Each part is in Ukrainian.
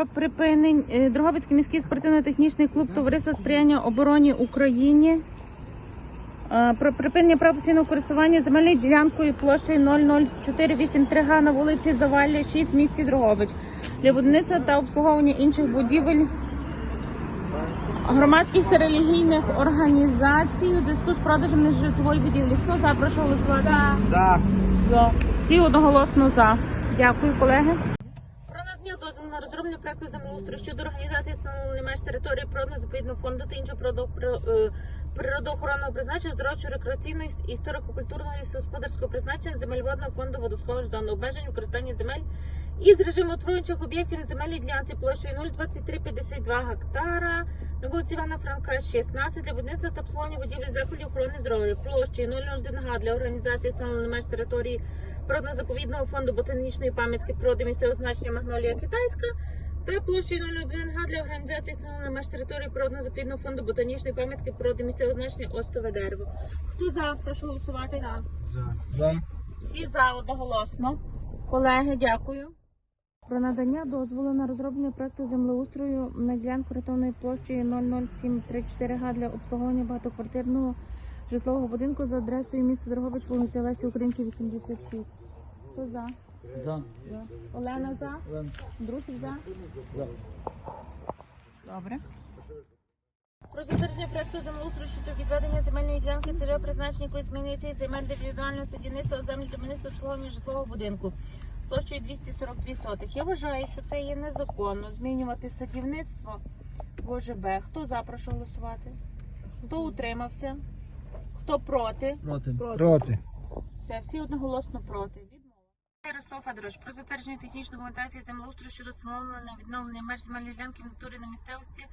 про припинення е, Дрогобицький міський спортивно-технічний клуб Товариства сприяння обороні Україні. Про припинення права постійного користування земельною ділянкою площею 00483 га на вулиці Завалля, 6 в місті Дрогобич для будівництва та обслуговування інших будівель громадських та релігійних організацій у зв'язку з продажем нежитлової будівлі. Хто за? Прошу голосувати. За. За. Всі одноголосно за. Дякую, колеги. На розроблення проекту землеустрою щодо організації встановлення меж території природного заповідного фонду та іншого е, природоохоронного призначення, здоровчого рекреаційного історико-культурного і господарського призначення земель водного фонду водосховищ зони обмежень використання земель із режиму отруючих об'єктів на земельній ділянці площею 02352 гектара на вулиці Івана Франка, 16 для будівництва та обслуговування будівель закладів охорони здоров'я площею 001 га для організації встановлення меж території природно-заповідного фонду ботанічної пам'ятки природи місцевого значення Магнолія Китайська та площею 001 га для організації встановлення меж території природно-заповідного фонду ботанічної пам'ятки природи місцевого значення Остове дерево. Хто за? Прошу голосувати. За. За. Всі за одноголосно. Колеги, дякую. Про надання дозволу на розроблення проекту землеустрою на ділянку рятовної площею 00734 га для обслуговування багатоквартирного житлового будинку за адресою міста Дрогобич, вулиця Лесі Українки, 86. Хто за? За. За. Олена за? Друзі за? За. Добре. Про затвердження проекту землеустрою щодо відведення земельної ділянки цільове призначення, якої змінюється із земель для індивідуального садівництва землі для будівництва обслуговування житлового будинку площею 242 сотих. Я вважаю, що це є незаконно змінювати садівництво в ОЖБ. Хто за прошу голосувати? Хто утримався? Хто проти? Проти. Проти. Все, всі одноголосно проти. Ярослав Федорович, про затвердження технічної документації землеустрою щодо встановлення відновлення меж земельної ділянки в натурі на місцевості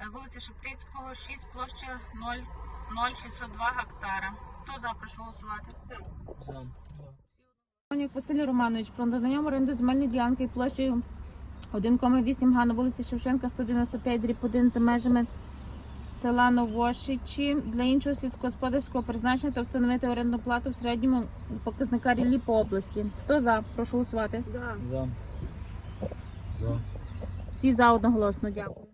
е, вулиці Шептицького, 6, площа 00602 гектара. Хто за, прошу голосувати? За. Василь Романович про надання в оренду земельної ділянки площею 1,8 га на вулиці Шевченка, 195 дріб 1 за межами села Новошичі для іншого сільськогосподарського призначення та встановити орендну плату в середньому показника ріллі по області. Хто за? Прошу голосувати. За. За. Всі за одноголосно. Дякую.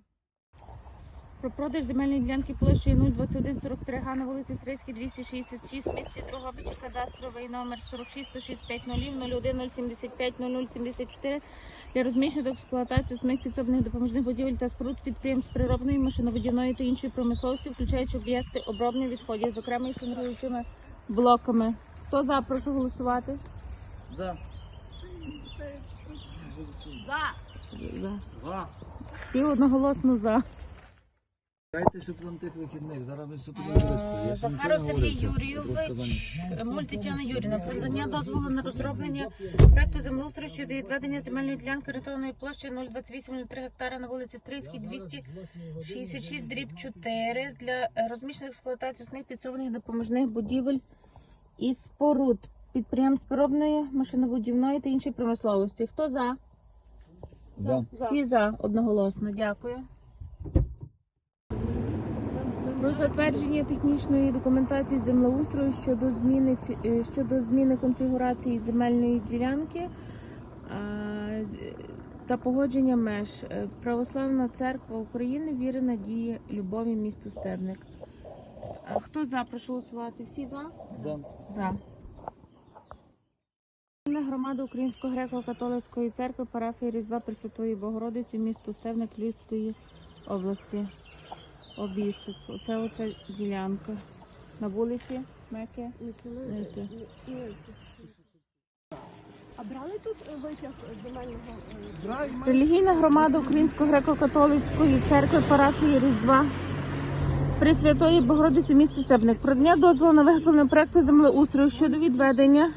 Про продаж земельної ділянки площею 02143 га на вулиці Стрийській, 266 в місті Дрогобичі, кадастровий номер 46 165 01 075 0074 для розміщення та експлуатації основних підсобних допоміжних будівель та споруд підприємств переробної, машиноводівної та іншої промисловості, включаючи об'єкти обробних відходів, зокрема і фінансуючими блоками. Хто за? Прошу голосувати. За. За. За. Всі одноголосно за. Дайте, щоб там тих вихідних. Зараз ми нічого Захаров Сергій Юрійович. Муль Тетяна Юріна, надання дозволу на розроблення проекту землеустрою щодо відведення земельної ділянки орієнтовної площі 02803 гектара на вулиці Стрийській, 266 дріб 4 для е, розміщених експлуатації основних підсобних допоміжних будівель і споруд підприємств переробної, машинобудівної та іншої промисловості. Хто за? За. Всі за одноголосно. Дякую. Про затвердження технічної документації землеустрою щодо зміни е, щодо зміни конфігурації земельної ділянки та погодження меж. Е, Православна церква України віри, надії, любові, місту Стебник. Хто за? Прошу голосувати. Всі за? За. За. Громада Української греко-католицької церкви парафії Різдва Пресвятої Богородиці місто Стевник Львівської області. Обісик. Оце оця ділянка. На вулиці Меки. Меки. А брали тут е, витяг земельного? е, Релігійна громада Української греко-католицької церкви парафії Різдва Пресвятої Богородиці місто Стебник. Про дня дозволу на виготовлення проекту землеустрою щодо відведення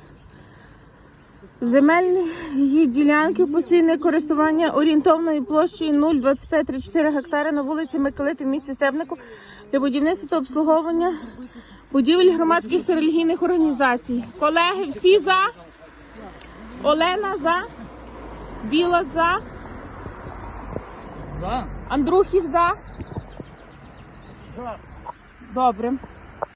земельної ділянки постійне користування орієнтовною площею 0,2534 гектари на вулиці Миколити в місті Стебнику для будівництва та обслуговування будівель громадських та релігійних організацій. Колеги, всі за? Олена за? Біла за? За. Андрухів за? За. Добре.